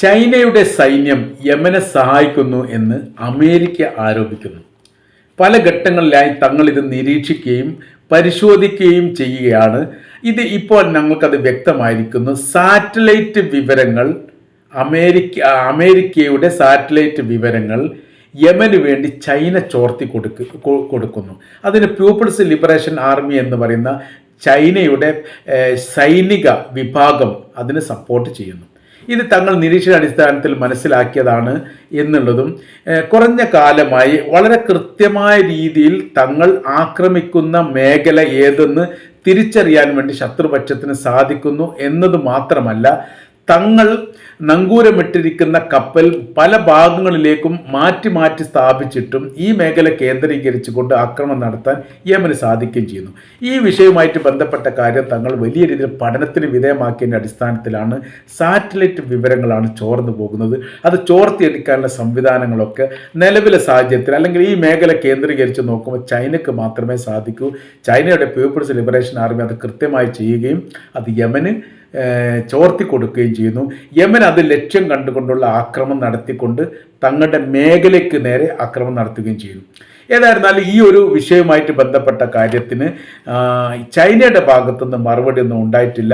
ചൈനയുടെ സൈന്യം യമനെ സഹായിക്കുന്നു എന്ന് അമേരിക്ക ആരോപിക്കുന്നു. പല ഘട്ടങ്ങളിലായി തങ്ങൾ ഇത് നിരീക്ഷിക്കുകയും പരിശോധിക്കുകയും ചെയ്യുകയാണ്. ഇത് ഇപ്പോൾ ഞങ്ങൾക്കത് വ്യക്തമായിരിക്കുന്നു. സാറ്റലൈറ്റ് വിവരങ്ങൾ അമേരിക്ക അമേരിക്കയുടെ സാറ്റലൈറ്റ് വിവരങ്ങൾ യമന് വേണ്ടി ചൈന ചോർത്തി കൊടുക്ക കൊടുക്കുന്നു. അതിന് പീപ്പിൾസ് ലിബറേഷൻ ആർമി എന്ന് പറയുന്ന ചൈനയുടെ സൈനിക വിഭാഗം അതിന് സപ്പോർട്ട് ചെയ്യുന്നു. ഇത് തങ്ങൾ നിരീക്ഷണ അടിസ്ഥാനത്തിൽ മനസ്സിലാക്കിയതാണ് എന്നുള്ളതും കുറഞ്ഞ കാലമായി വളരെ കൃത്യമായ രീതിയിൽ തങ്ങൾ ആക്രമിക്കുന്ന മേഖല ഏതെന്ന് തിരിച്ചറിയാൻ വേണ്ടി ശത്രുപക്ഷത്തിന് സാധിക്കുന്നു എന്നത് മാത്രമല്ല തങ്ങൾ നങ്കൂരമിട്ടിരിക്കുന്ന കപ്പൽ പല ഭാഗങ്ങളിലേക്കും മാറ്റി മാറ്റി സ്ഥാപിച്ചിട്ടും ഈ മേഖല കേന്ദ്രീകരിച്ചുകൊണ്ട് ആക്രമണം നടത്താൻ യമന് സാധിക്കുകയും ചെയ്യുന്നു. ഈ വിഷയവുമായിട്ട് ബന്ധപ്പെട്ട കാര്യം തങ്ങൾ വലിയ രീതിയിൽ പഠനത്തിന് വിധേയമാക്കിയതിന്റെ അടിസ്ഥാനത്തിലാണ് സാറ്റലൈറ്റ് വിവരങ്ങളാണ് ചോർന്നു പോകുന്നത്. അത് ചോർത്തിയെടുക്കാനുള്ള സംവിധാനങ്ങളൊക്കെ നിലവിലെ സാഹചര്യത്തിൽ അല്ലെങ്കിൽ ഈ മേഖല കേന്ദ്രീകരിച്ച് നോക്കുമ്പോൾ ചൈനയ്ക്ക് മാത്രമേ സാധിക്കൂ. ചൈനയുടെ പീപ്പിൾസ് ലിബറേഷൻ ആർമി അത് കൃത്യമായി ചെയ്യുകയും അത് യമന് ചോർത്തി കൊടുക്കുകയും ചെയ്യുന്നു. യമൻ അത് ലക്ഷ്യം കണ്ടുകൊണ്ടുള്ള ആക്രമണം നടത്തിക്കൊണ്ട് തങ്ങളുടെ മേഖലയ്ക്ക് നേരെ ആക്രമണം നടത്തുകയും ചെയ്യുന്നു. ഏതായിരുന്നാലും ഈ ഒരു വിഷയവുമായിട്ട് ബന്ധപ്പെട്ട കാര്യത്തിന് ചൈനയുടെ ഭാഗത്തുനിന്ന് മറുപടി ഒന്നും ഉണ്ടായിട്ടില്ല.